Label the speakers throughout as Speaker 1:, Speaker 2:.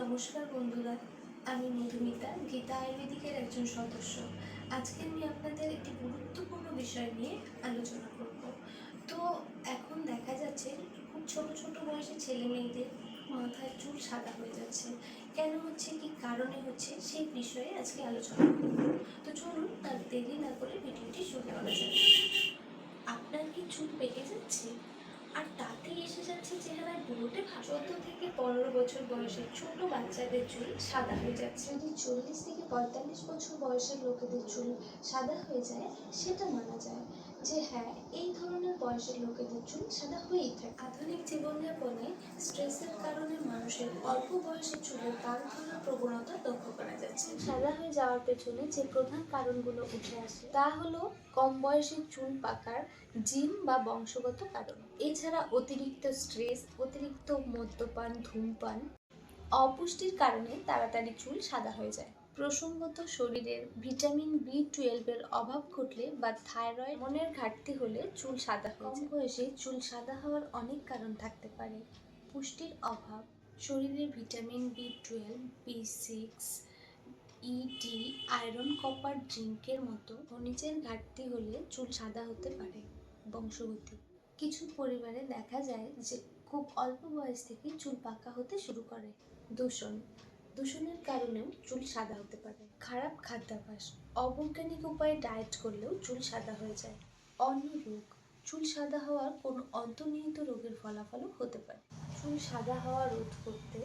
Speaker 1: নমস্কার বন্ধুরা, আমি মধুমিতা, গীতা আয়ুর্বেদিকের একজন সদস্য। আজকে আমি আপনাদের একটি গুরুত্বপূর্ণ বিষয় নিয়ে আলোচনা করব। তো এখন দেখা যাচ্ছে খুব ছোট ছোট বয়সে ছেলে মেয়েদের মাথায় চুল সাদা হয়ে যাচ্ছে। কেন হচ্ছে, কি কারণে হচ্ছে, সেই বিষয়ে আজকে আলোচনা করব। তো চলুন আর দেরি না করে ভিডিওটি শুরু করা যাক। আপনার কি চুল পেকে যাচ্ছে? আর তাতেই এসে যাচ্ছে চেহারায় বুড়োটে ভাব চোদ্দ থেকে পনেরো বছর বয়সের ছোট বাচ্চাদের চুল সাদা হয়ে যাচ্ছে। যদি চল্লিশ থেকে পঁয়তাল্লিশ বছর বয়সের লোকেদের চুল সাদা হয়ে যায় সেটা মানা যায় যে হ্যাঁ এই ধরনের বয়সের লোকেদের চুল সাদা হয়েই থাকে। আধুনিক জীবনযাপনে স্ট্রেসের কারণে মানুষের অল্প বয়সে চুলের কাল ধরার প্রবণতা লক্ষ্য যাচ্ছে সাদা হয়ে যাওয়ার পেছনে যে প্রধান কারণগুলো উঠে আসে, তা হলো কম বয়সে চুল পাকার জিন বা বংশগত কারণ। এছাড়া অতিরিক্ত স্ট্রেস, অতিরিক্ত মদ্যপান, ধূমপান, অপুষ্টির কারণে তাড়াতাড়ি চুল সাদা হয়ে যায়। প্রসঙ্গত শরীরের ভিটামিন বি টুয়েলভের অভাব ঘটলে বা থাইরয়েড মনের ঘাটতি হলে চুল সাদা হয়ে যায়। বয়সে চুল সাদা হওয়ার অনেক কারণ থাকতে পারে। পুষ্টির অভাব শরীরে vitamin B twelve, B six E D iron copper জিঙ্কের মতো খনিজের ঘাটতি হলে চুল সাদা হতে পারে, বংশগতি। কিছু পরিবারে দেখা যায় যে খুব অল্প বয়স থেকে চুল পাকা হতে শুরু করে। দূষণ। দূষণের কারণেও চুল সাদা হতে পারে। খারাপ খাদ্যাভ্যাস। অবৈজ্ঞানিক উপায়ে ডায়েট করলেও চুল সাদা হয়ে যায়। অন্য রোগ। চুল সাদা হওয়ার কোনো অন্তর্নিহিত রোগের ফলাফলও হতে পারে। চুল সাদা হওয়া রোধ করতে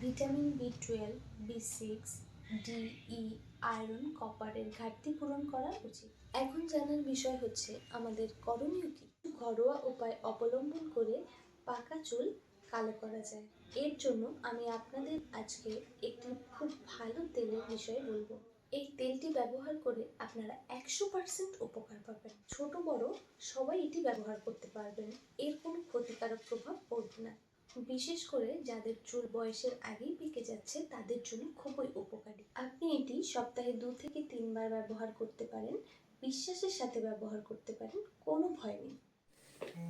Speaker 1: vitamin B twelve B six D E iron কপারের ঘাটতি পূরণ করা উচিত। এখন জানার বিষয় হচ্ছে, আমাদের করণীয় কি? ঘরোয়া উপায় অবলম্বন করে পাকা চুল কালো করা যায়। এর জন্য আমি আপনাদের আজকে একটি খুব ভালো তেলের বিষয়ে বলব। এই তেলটি ব্যবহার করে আপনারা একশো পার্সেন্ট উপকার পাবেন। ছোট বড় সবাই এটি ব্যবহার করতে পারবেন। এর কোনো ক্ষতিকারক প্রভাব পড়বে না। বিশেষ করে যাদের চুল বয়সের আগেই পেকে যাচ্ছে, তাদের জন্য খুবই উপকারী। আপনি এটি সপ্তাহে দু থেকে তিনবার ব্যবহার করতে পারেন, বিশ্বাসের সাথে ব্যবহার করতে পারেন, কোনো ভয় নেই।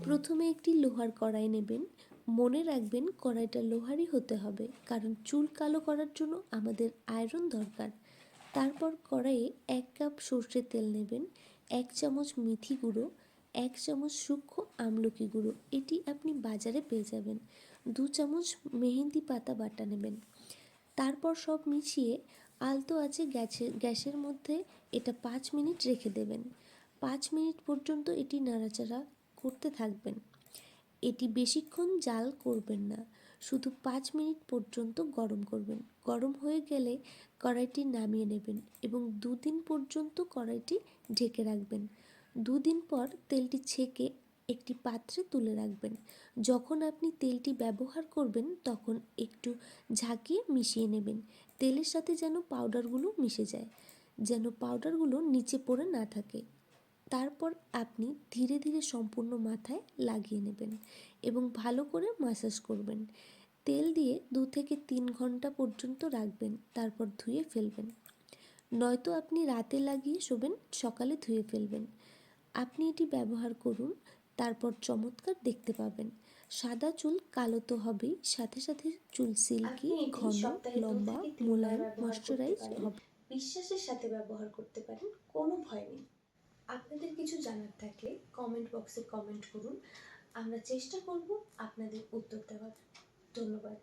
Speaker 2: প্রথমে একটি লোহার কড়াই নেবেন। মনে রাখবেন, কড়াইটা লোহারই হতে হবে, কারণ চুল কালো করার জন্য আমাদের আয়রন দরকার। তারপর কড়াইয়ে এক কাপ সর্ষের তেল নেবেন, এক চামচ মেথি গুঁড়ো, এক চামচ সূক্ষ্ম আমলকি গুঁড়ো। এটি আপনি বাজারে পেয়ে যাবেন। দু চামচ মেহেন্দি পাতা বাটা নেবেন। তারপর সব মিশিয়ে আলতো আছে গ্যাসের গ্যাসের মধ্যে এটা পাঁচ মিনিট রেখে দেবেন। পাঁচ মিনিট পর্যন্ত এটি নাড়াচাড়া করতে থাকবেন। এটি বেশিক্ষণ জাল করবেন না, শুধু পাঁচ মিনিট পর্যন্ত গরম করবেন। গরম হয়ে গেলে কড়াইটি নামিয়ে নেবেন এবং দুদিন পর্যন্ত কড়াইটি ঢেকে রাখবেন। দুদিন পর তেলটি ছেঁকে একটি পাত্রে তুলে রাখবেন। যখন আপনি তেলটি ব্যবহার করবেন, তখন একটু ঝাঁকিয়ে মিশিয়ে নেবেন। তেলের সাথে যেন পাউডারগুলো মিশে যায়, যেন পাউডারগুলো নিচে পড়ে না থাকে। তারপর আপনি ধীরে ধীরে সম্পূর্ণ মাথায় লাগিয়ে নেবেন এবং ভালো করে মাসাজ করবেন। তেল দিয়ে দু থেকে তিন ঘণ্টা পর্যন্ত রাখবেন, তারপর ধুয়ে ফেলবেন। নয়তো আপনি রাতে লাগিয়ে শোবেন, সকালে ধুয়ে ফেলবেন। আপনি এটি ব্যবহার করুন তারপর চমৎকার দেখতে পাবেন। সাদা চুল কালো তো হবেই সাথে সাথে চুল সিল্কি ঘন লম্বা মোলায়ম ময়শ্চারাইজ হবে।
Speaker 1: বিশ্বাসের সাথে ব্যবহার করতে পারেন কোনো ভয় নেই। আপনাদের কিছু জানার থাকলে কমেন্ট বক্সে কমেন্ট করুন। আমরা চেষ্টা করব আপনাদের উত্তর দেওয়ার। ধন্যবাদ।